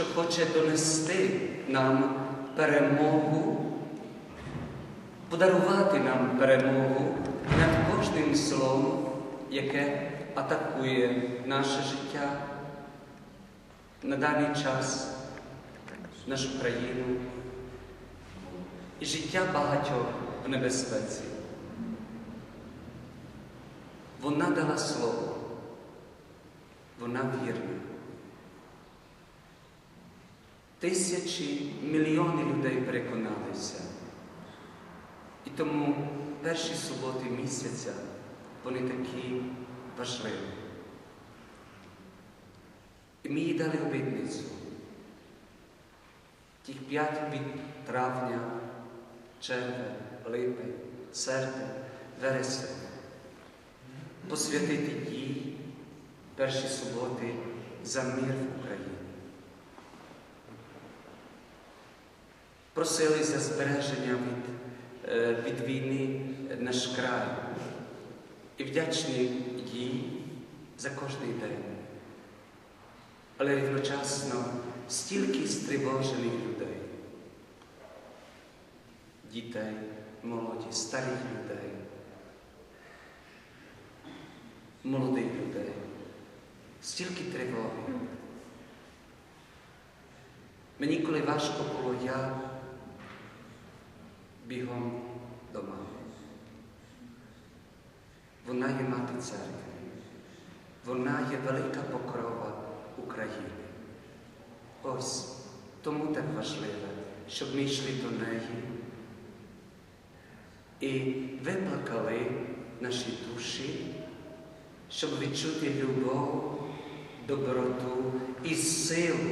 що хоче донести нам перемогу, подарувати нам перемогу над кожним злом, яке атакує наше життя на даний час, нашу країну і життя багатьох в небезпеці. Вона дала слово, вона вірна. Тисячі, мільйони людей переконалися. І тому перші суботи місяця вони такі важливі. І ми їй дали обітницю. Тих п'ять від травня, червень, липень, серпень, вересень. Посвятити їй перші суботи за мир в Україні. Просили за збереження від, е, від війни наш край і вдячні їй за кожний день. Але одночасно стільки стривожених людей, дітей, молоді, старих людей, молодих людей, стільки тривоги. Мені коли важко було, я бігом до мами. Вона є мати церкви, вона є велика покрова України. Ось тому так важливо, щоб ми йшли до неї і виплакали наші душі, щоб відчути любов, доброту і силу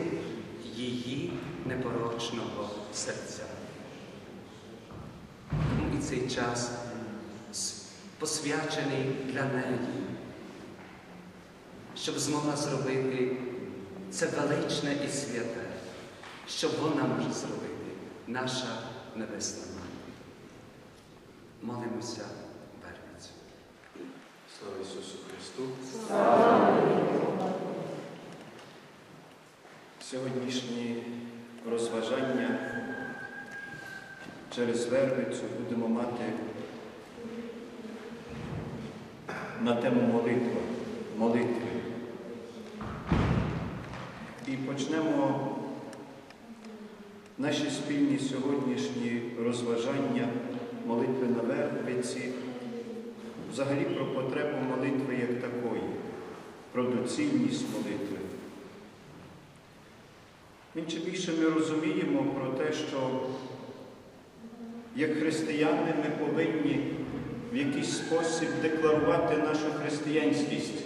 її непорочного серця. І цей час посвячений для неї, щоб змогла зробити це величне і святе, що вона може зробити, наша Небесна Мати. Молимося верницю. Слава Ісусу Христу! Сьогоднішні розважання через вервицю будемо мати на тему молитва, молитви. І почнемо наші спільні сьогоднішні розважання молитви на вервиці, взагалі про потребу молитви як такої, про доцільність молитви. Інше більше ми розуміємо про те, що як християни ми повинні в якийсь спосіб декларувати нашу християнськість,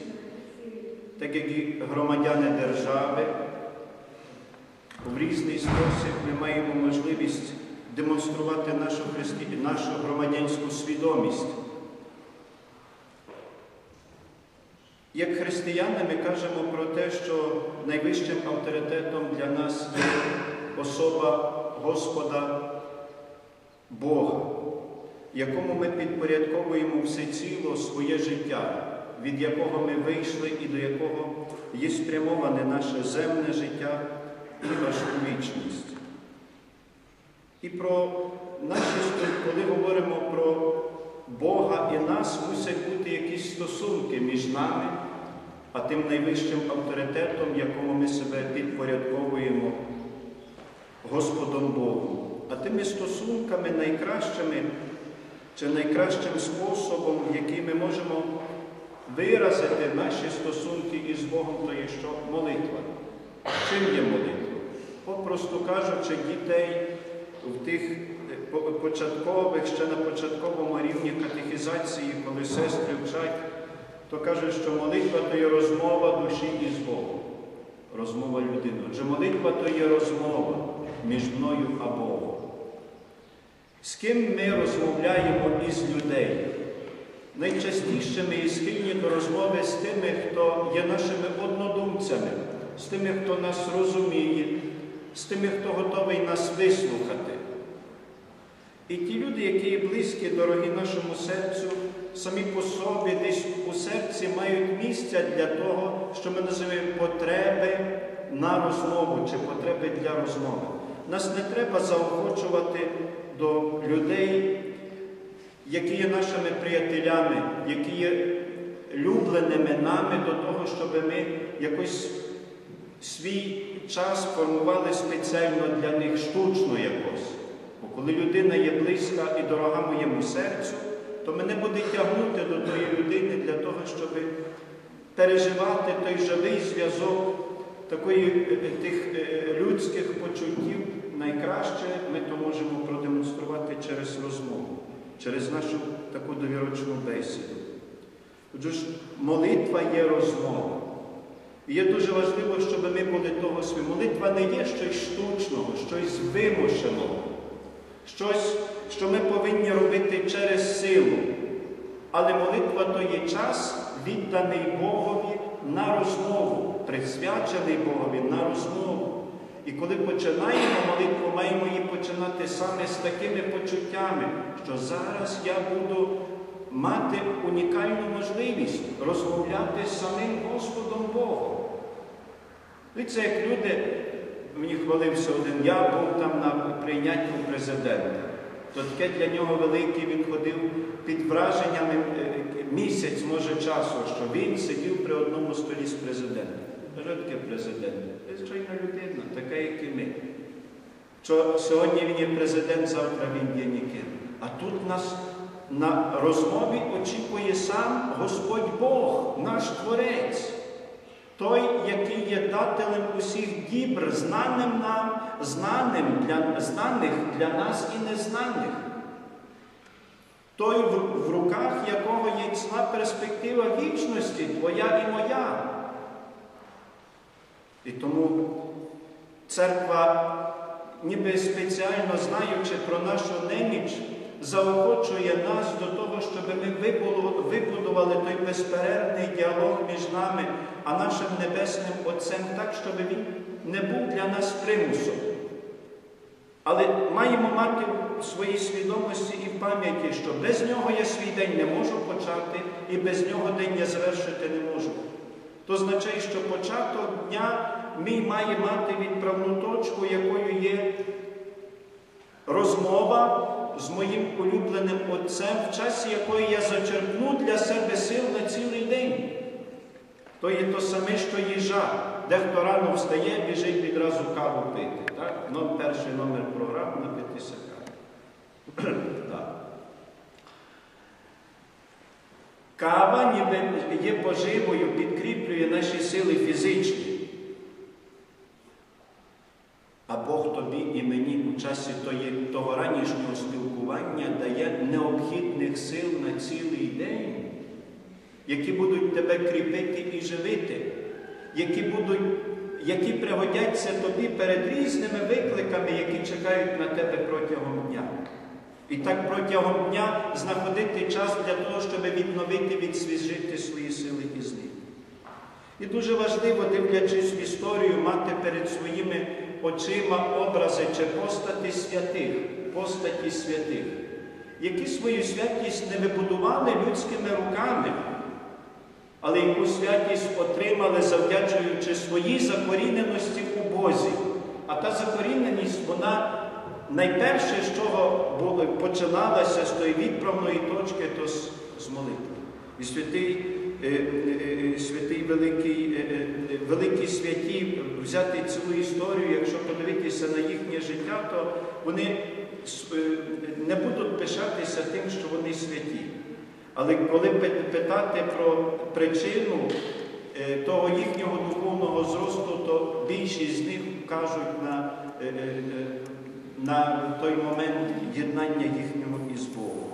так як і громадяни держави. В різний спосіб ми маємо можливість демонструвати нашу, христи... нашу громадянську свідомість. Як християни ми кажемо про те, що найвищим авторитетом для нас є особа Господа Бога, якому ми підпорядковуємо всеціло своє життя, від якого ми вийшли і до якого є спрямоване наше земне життя і нашу вічність. І про наші, коли говоримо про Бога і нас, мусять бути якісь стосунки між нами, а тим найвищим авторитетом, якому ми себе підпорядковуємо Господом Богом. А тими стосунками найкращими чи найкращим способом, який ми можемо виразити наші стосунки із Богом, то є що молитва. Чим є молитва? Попросту кажучи, дітей в тих початкових, ще на початковому рівні катехізації, коли сестри вчать, то кажуть, що молитва то є розмова душі із Богом. Розмова людини. Отже, молитва то є розмова між мною а Богом. З ким ми розмовляємо із людей? Найчастіше ми є схильні до розмови з тими, хто є нашими однодумцями, з тими, хто нас розуміє, з тими, хто готовий нас вислухати. І ті люди, які близькі, дорогі нашому серцю, самі по собі десь у серці мають місця для того, що ми називаємо потреби на розмову чи потреби для розмови. Нас не треба заохочувати до людей, які є нашими приятелями, які є любленими нами до того, щоб ми якось свій час формували спеціально для них штучно якось. Бо коли людина є близька і дорога моєму серцю, то мене буде тягнути до тої людини для того, щоб переживати той живий зв'язок такої, е, тих е, людських почуттів. Найкраще ми то можемо продемонструвати через розмову, через нашу таку довірочну бесіду. Отже молитва є розмова. І є дуже важливо, щоб ми були того свої. Молитва не є щось штучного, щось вимушеного, щось, що ми повинні робити через силу. Але молитва то є час, відданий Богові на розмову, присвячений Богові на розмову. І коли починаємо молитву, маємо її починати саме з такими почуттями, що зараз я буду мати унікальну можливість розмовляти з самим Господом Богом. І це як люди, мені хвалився один, я був там на прийнятті президента. То таке для нього велике, він ходив під враженнями е, місяць, може, часу, що він сидів при одному столі з президентом. Таке президент? Звичайна людина, як і ми. Сьогодні він є президент, завтра він є ніким. А тут нас на розмові очікує сам Господь Бог, наш Творець, той, який є дателем усіх дібр, знаним нам, знаним для, знаних для нас і незнаних. Той, в, руках якого є ціла перспектива вічності, твоя і моя. І тому церква, ніби спеціально знаючи про нашу неміч, заохочує нас до того, щоб ми вибудували той безперервний діалог між нами, а нашим Небесним Отцем так, щоб він не був для нас примусом. Але маємо мати в своїй свідомості і в пам'яті, що без нього я свій день не можу почати, і без нього день я завершити не можу. То означає, що початок дня мій має мати відправну точку, якою є розмова з моїм улюбленим отцем, в часі якої я зачерпну для себе сил на цілий день. То є то саме, що їжа. Дехто рано встає, біжить відразу каву пити. Так? Ну, перший номер програми напитися каву. так. Кава ніби є поживою, підкріплює наші сили фізичні. А Бог тобі і у часі того ранішнього спілкування дає необхідних сил на цілий день, які будуть тебе кріпити і живити, які будуть, які пригодяться тобі перед різними викликами, які чекають на тебе протягом дня. І так протягом дня знаходити час для того, щоб відновити, відсвіжити свої сили із них. І дуже важливо, дивлячись в історію, мати перед своїми очима образи чи постаті святих, постаті святих, які свою святість не вибудували людськими руками, але яку святість отримали, завдячуючи своїй закоріненості у Бозі. А та закоріненість, вона найперше, з чого починалася з тої відправної точки, то з, молитви. І святий святий великий, е, великі святі, взяти цілу історію, якщо подивитися на їхнє життя, то вони не будуть пишатися тим, що вони святі. Але коли питати про причину того їхнього духовного зросту, то більшість з них кажуть на, на той момент єднання їхнього із Богом.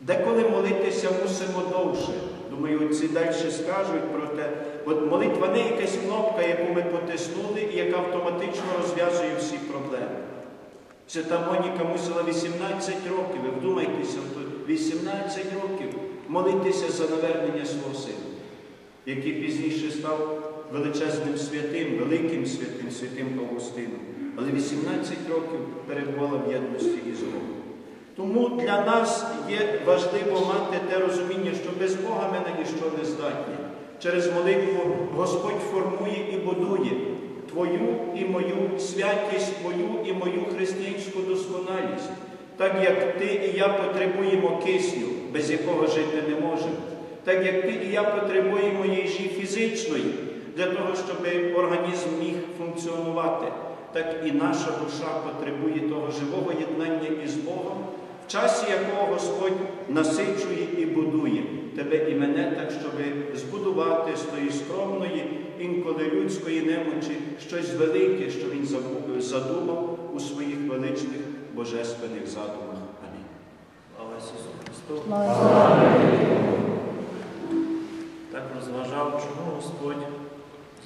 Деколи молитися мусимо довше. Думаю, ці далі скажуть про те, от молитва не якась кнопка, яку ми потиснули і яка автоматично розв'язує всі проблеми. Свята Моніка мусила 18 років, ви вдумайтеся, 18 років молитися за навернення свого сина, який пізніше став величезним святим, великим святим, святим Августином. Але 18 років перебувала в єдності із Богом. Тому для нас є важливо мати те розуміння, що без Бога ми на ніщо не здатні. Через молитву Господь формує і будує твою і мою святість, твою і мою християнську досконалість. Так як ти і я потребуємо кисню, без якого жити не можемо. Так як ти і я потребуємо їжі фізичної для того, щоб організм міг функціонувати, так і наша душа потребує того живого єднання із Богом, в часі якого Господь насичує і будує тебе і мене так, щоб збудувати з тої скромної, інколи людської немочі щось велике, що Він задумав у своїх величних божественних задумах. Амінь. Слава Ісусу Христу! Так розважав, чому Господь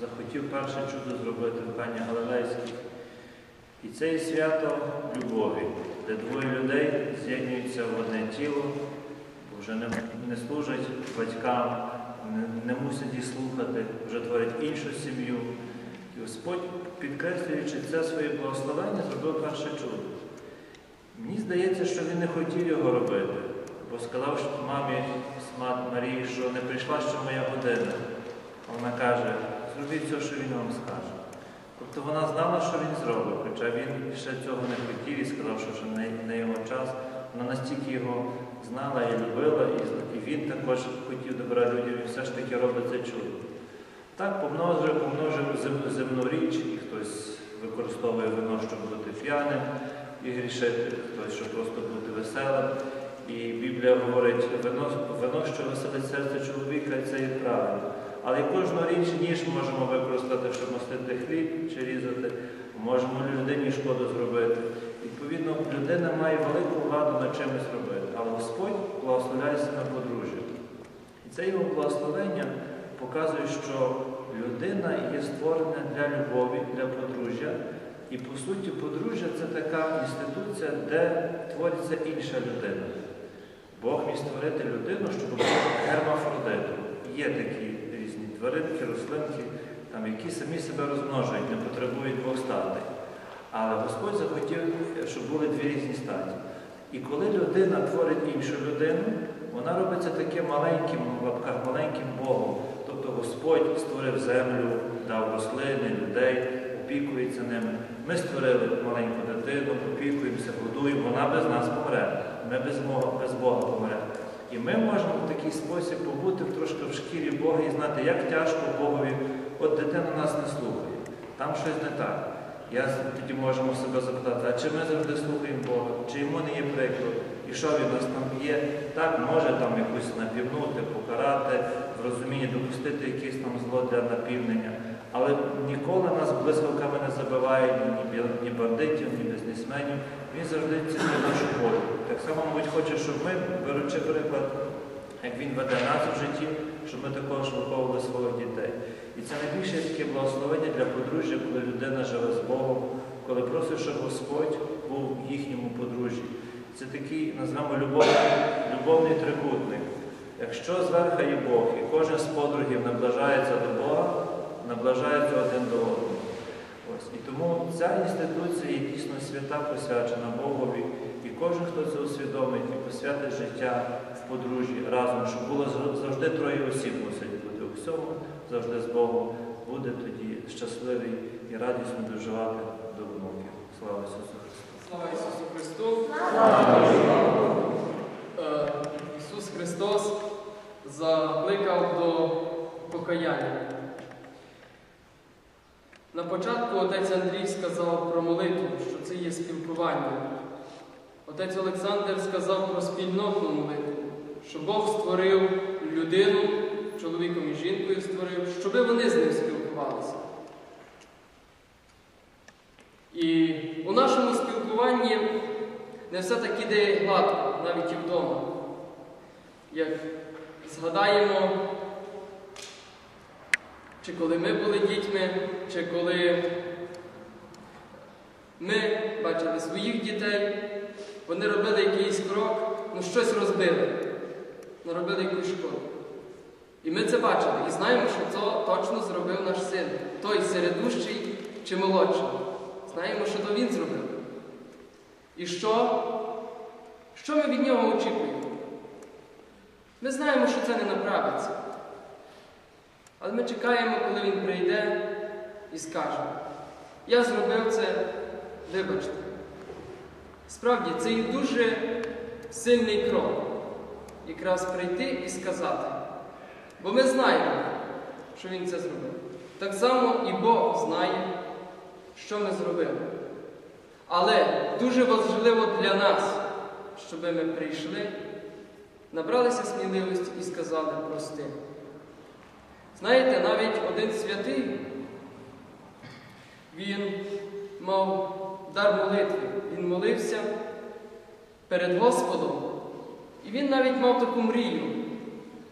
захотів перше чудо зробити в Кані Галилейській. І це є свято любові, де двоє людей з'єднуються в одне тіло, бо вже не, не служать батькам, не, не мусять їх слухати, вже творять іншу сім'ю. І Господь, підкреслюючи це своє благословення, зробив перше чудо. Мені здається, що він не хотів його робити, бо сказав що мамі мат Марії, що не прийшла ще моя година. Вона каже, зробіть все, що він вам скаже. Тобто вона знала, що він зробить, хоча він ще цього не хотів і сказав, що вже не, його час. Вона настільки його знала і любила, і, і він також хотів добра людям і все ж таки робить це чудо. Так помножив, помножив зем- земну річ, і хтось використовує вино, щоб бути п'яним і грішити, хтось, щоб просто бути веселим. І Біблія говорить, вино, вино, що веселить серце чоловіка, це є правильно. Але кожну річ ніж можемо використати, щоб мастити хліб чи різати, можемо людині шкоду зробити. Відповідно, людина має велику владу над чимось робити, але Господь благословляє саме подружжя. І це його благословення показує, що людина є створена для любові, для подружжя. І по суті, подружжя це така інституція, де твориться інша людина. Бог міг створити людину, щоб була гермафродитом. Є такі тваринки, рослинки, там, які самі себе розмножують, не потребують двох статей. Але Господь захотів, щоб були дві різні статі. І коли людина творить іншу людину, вона робиться таким маленьким, в лапках маленьким Богом. Тобто Господь створив землю, дав рослини, людей, опікується ними. Ми створили маленьку дитину, опікуємося, годуємо, вона без нас помре. Ми без Бога, без Бога помремо. І ми можемо в такий спосіб побути трошки в шкірі Бога і знати, як тяжко Богові, от дитина нас не слухає, там щось не так. Я тоді можемо себе запитати, а чи ми завжди слухаємо Бога, чи йому не є приклад, і що він у нас там є, так може там якусь напівнути, покарати, в розумінні допустити якесь там зло для напівнення. Але ніколи нас блискавками не забиває ні, бандитів, ні бізнесменів. Він завжди цінує нашу волю. Так само, мабуть, хоче, щоб ми, беручи приклад, як він веде нас в житті, щоб ми також виховували своїх дітей. І це найбільше таке благословення для подружжя, коли людина живе з Богом, коли просить, щоб Господь був в їхньому подружжі. Це такий, назвемо, любовний, любовний трикутник. Якщо зверху є Бог, і кожен з подругів наближається до Бога, наближається один до одного. Ось. І тому ця інституція є дійсно свята, посвячена Богові, і кожен, хто це усвідомить і посвятить життя в подружжі разом, щоб було завжди троє осіб мусить бути у всьому, завжди з Богом, буде тоді щасливий і радісно доживати до внуків. Слава Ісусу Христу! Слава Ісусу Христу! Е, Ісус Христос закликав до покаяння. На початку отець Андрій сказав про молитву, що це є спілкування. Отець Олександр сказав про спільнотну молитву, що Бог створив людину, чоловіком і жінкою створив, щоб вони з ним спілкувалися. І у нашому спілкуванні не все так іде гладко, навіть і вдома. Як згадаємо, чи коли ми були дітьми, чи коли ми бачили своїх дітей, вони робили якийсь крок, ну щось розбили, наробили якусь шкоду. І ми це бачили і знаємо, що це точно зробив наш син, той середущий чи молодший. Знаємо, що то він зробив. І що? Що ми від нього очікуємо? Ми знаємо, що це не направиться. Але ми чекаємо, коли він прийде і скаже: Я зробив це, вибачте. Справді, це і дуже сильний крок, якраз прийти і сказати. Бо ми знаємо, що він це зробив. Так само і Бог знає, що ми зробили. Але дуже важливо для нас, щоб ми прийшли, набралися сміливості і сказали прости. Знаєте, навіть один святий, він мав дар молитви. Він молився перед Господом. І він навіть мав таку мрію.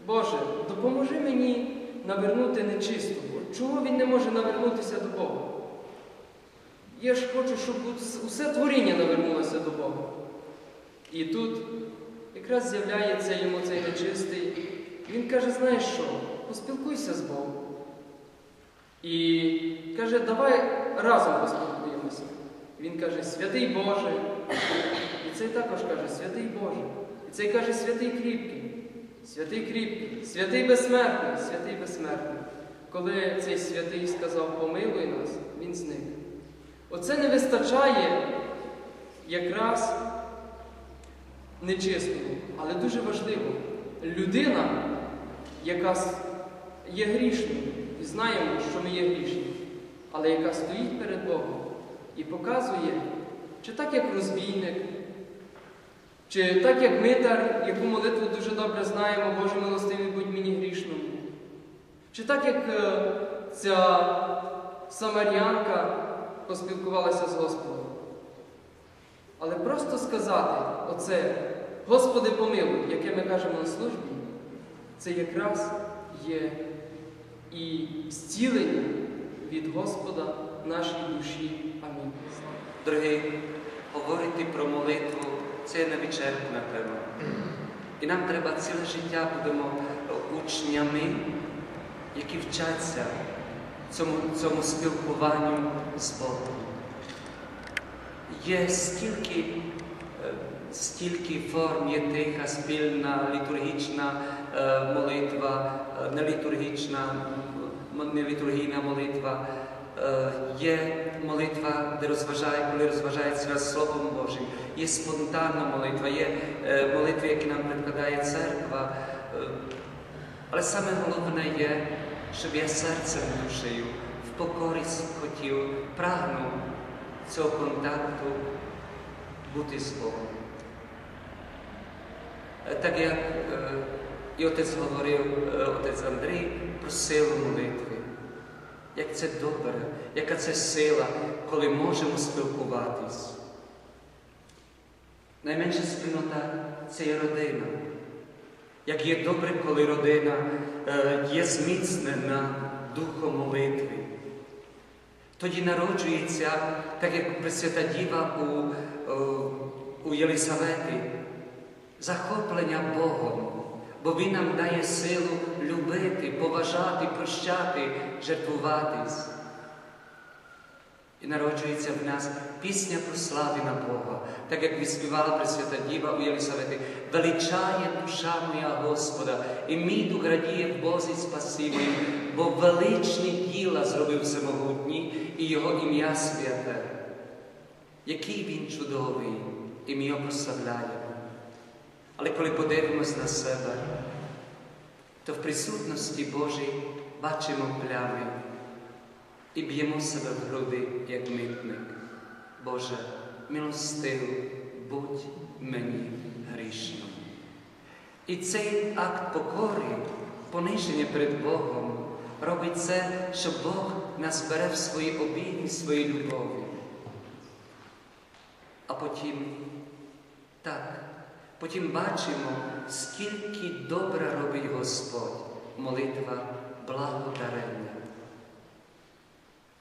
Боже, допоможи мені навернути нечистого. Чого він не може навернутися до Бога? Я ж хочу, щоб усе творіння навернулося до Бога. І тут якраз з'являється йому цей нечистий. Він каже, знаєш що, поспілкуйся з Богом. І каже, давай разом поспілкуємося. Він каже, святий Боже. І цей також каже, святий Боже. І цей каже, святий кріпкий, святий кріпкий, святий безсмертний, святий безсмертний. Коли цей святий сказав, помилуй нас, він зник. Оце не вистачає якраз нечистому, але дуже важливо. Людина, яка є грішною, і знаємо, що ми є грішні, але яка стоїть перед Богом і показує, чи так як розбійник, чи так як митар, яку молитву дуже добре знаємо, Боже милостивий, будь мені грішному. Чи так як е, ця самарянка поспілкувалася з Господом. Але просто сказати оце, Господи помилуй, яке ми кажемо на службі, це якраз є і зцілення від Господа нашій душі. Амінь. Дорогі, говорити про молитву це невичерпна тема. І нам треба ціле життя будемо учнями, які вчаться цьому, цьому спілкуванню з Богом. Є стільки, е, стільки форм, є тиха, спільна, літургічна е, молитва, е, нелітургічна, нелітургійна молитва. Е, Є молитва, де розважає, коли розважається Словом Божим. Є спонтанна молитва, є молитви, які нам прикладає церква. Але саме головне є, щоб я серцем душею в покорі хотів, прагнув цього контакту бути з Богом. І отець говорив, е, отець Андрій, про силу молитви. Як це добре, яка це сила, коли можемо спілкуватись. Найменша спільнота це є родина. Як є добре, коли родина е, є зміцнена духом молитви. Тоді народжується, так як Пресвята Діва у, е, у Єлисавети, захоплення Богом, бо Він нам дає силу любити, поважати, прощати, жертвуватись. І народжується в нас пісня прослави на Бога, так як відспівала Пресвята Діва у Єлисавети. Величає душа моя Господа, і мій дух радіє в Бозі спасибі, бо величні діла зробив всемогутній, і Його ім'я святе. Який він чудовий, і ми його прославляємо. Але коли подивимось на себе, то в присутності Божій бачимо плями і б'ємо себе в груди, як митник. Боже, милостивий, будь мені грішним. І цей акт покори, пониження перед Богом, робить це, що Бог нас бере в свої обійми, в свої любові. А потім так, потім бачимо, скільки добре робить Господь, молитва благодарення.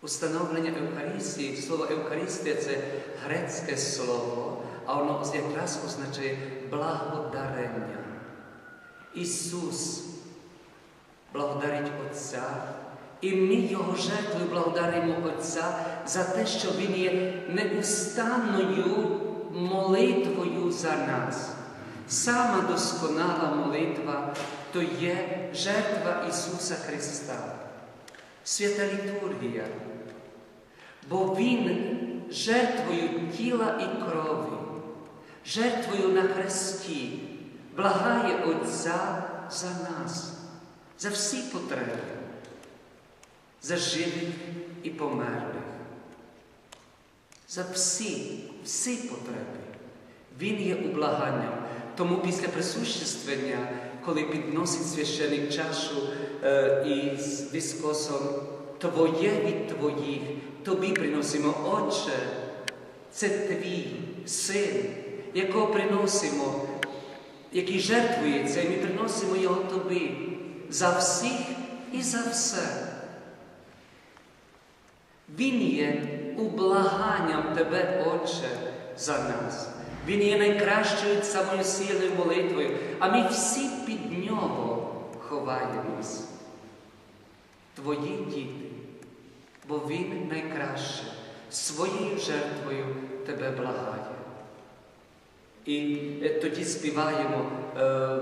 Установлення Евхаристії, слово Евхаристія це грецьке слово, а воно якраз означає благодарення. Ісус благодарить Отця, і ми Його жертвою благодаримо Отця за те, що Він є неустанною молитвою за нас. Сама досконала молитва то є жертва Ісуса Христа, свята літургія, бо Він жертвою тіла і крові, жертвою на хресті благає Отця за нас, за всі потреби, за живих і померлих, за всі, всі потреби. Він є ублаганням. Тому після присуществення, коли підносить священик чашу е, із віскосом, Твоє від Твоїх, Тобі приносимо, Отче, це Твій син, якого приносимо, який жертвується, і ми приносимо його Тобі за всіх і за все. Він є ублаганням Тебе, Отче, за нас. Він є найкращою самою сильною молитвою, а ми всі під нього ховаємось. Твої діти, бо Він найкраще своєю жертвою тебе благає. І е, тоді співаємо е, е,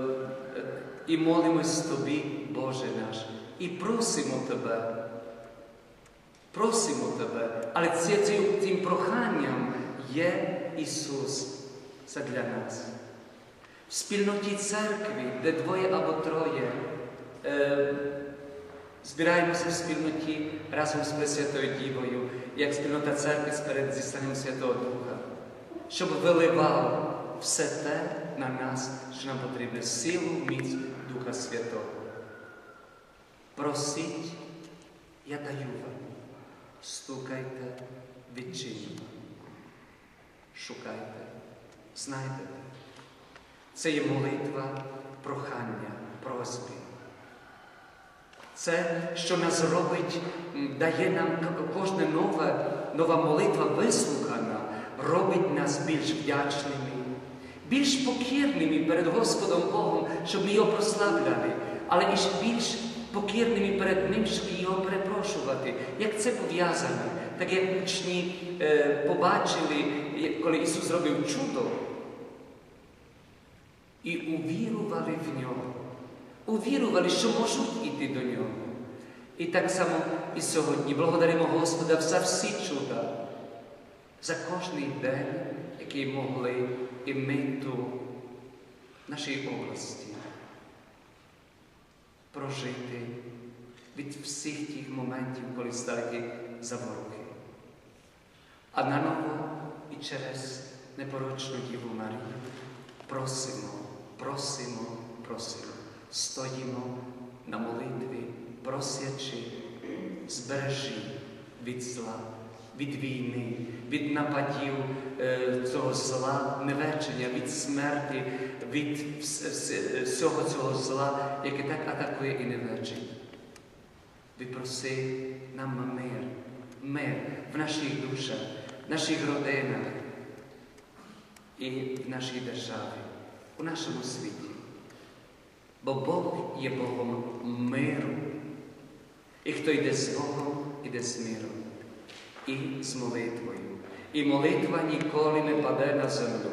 і молимось тобі, Боже наш, і просимо Тебе. Просимо Тебе, але цим проханням є Ісус задля нас. В спільноті церкви, де двоє або троє, е, збираємося в спільноті разом з Пресвятою Дівою, як спільнота церкви сперед зі станом Святого Духа, щоб виливав все те на нас, що нам потрібне силу, міць Духа Святого. Просіть, я даю вам. Стукайте, відчиніть. Шукайте, знайдете. Це є молитва, прохання, просьби. Це, що нас робить, дає нам кожна нова, нова молитва вислухана, робить нас більш вдячними, більш покірними перед Господом Богом, щоб ми його прославляли, але і більш покірними перед Ним, щоб його перепрошувати. Як це пов'язано? Так як учні побачили, коли Ісус зробив чудо, і увірували в нього. Увірували, що можуть іти до нього. І так само і сьогодні благодаримо Господа за всі чуда, за кожний день, який могли і ми тут, нашій області, прожити від всіх тих моментів, коли стали ті заворухи. А наново і через непорочну Діву Марію просимо, просимо, просимо, стоїмо на молитві, просячи, збережи від зла, від війни, від нападів цього зла, невечення, від смерті, від вс- вс- всього цього зла, яке так атакує і невечить. Випроси нам мир, мир в наших душах, наших родинах і в нашій державі, у нашому світі. Бо Бог є Богом миру. І хто йде з Богом, іде з миром і з молитвою. І молитва ніколи не паде на землю.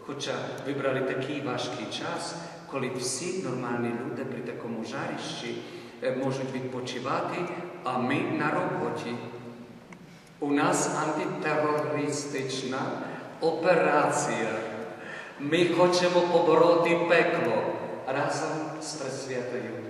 Хоча вибрали такий важкий час, коли всі нормальні люди при такому жарищі е, можуть відпочивати, а ми на роботі. У нас антитерористична операція. Ми хочемо побороти пекло разом з Пресвятою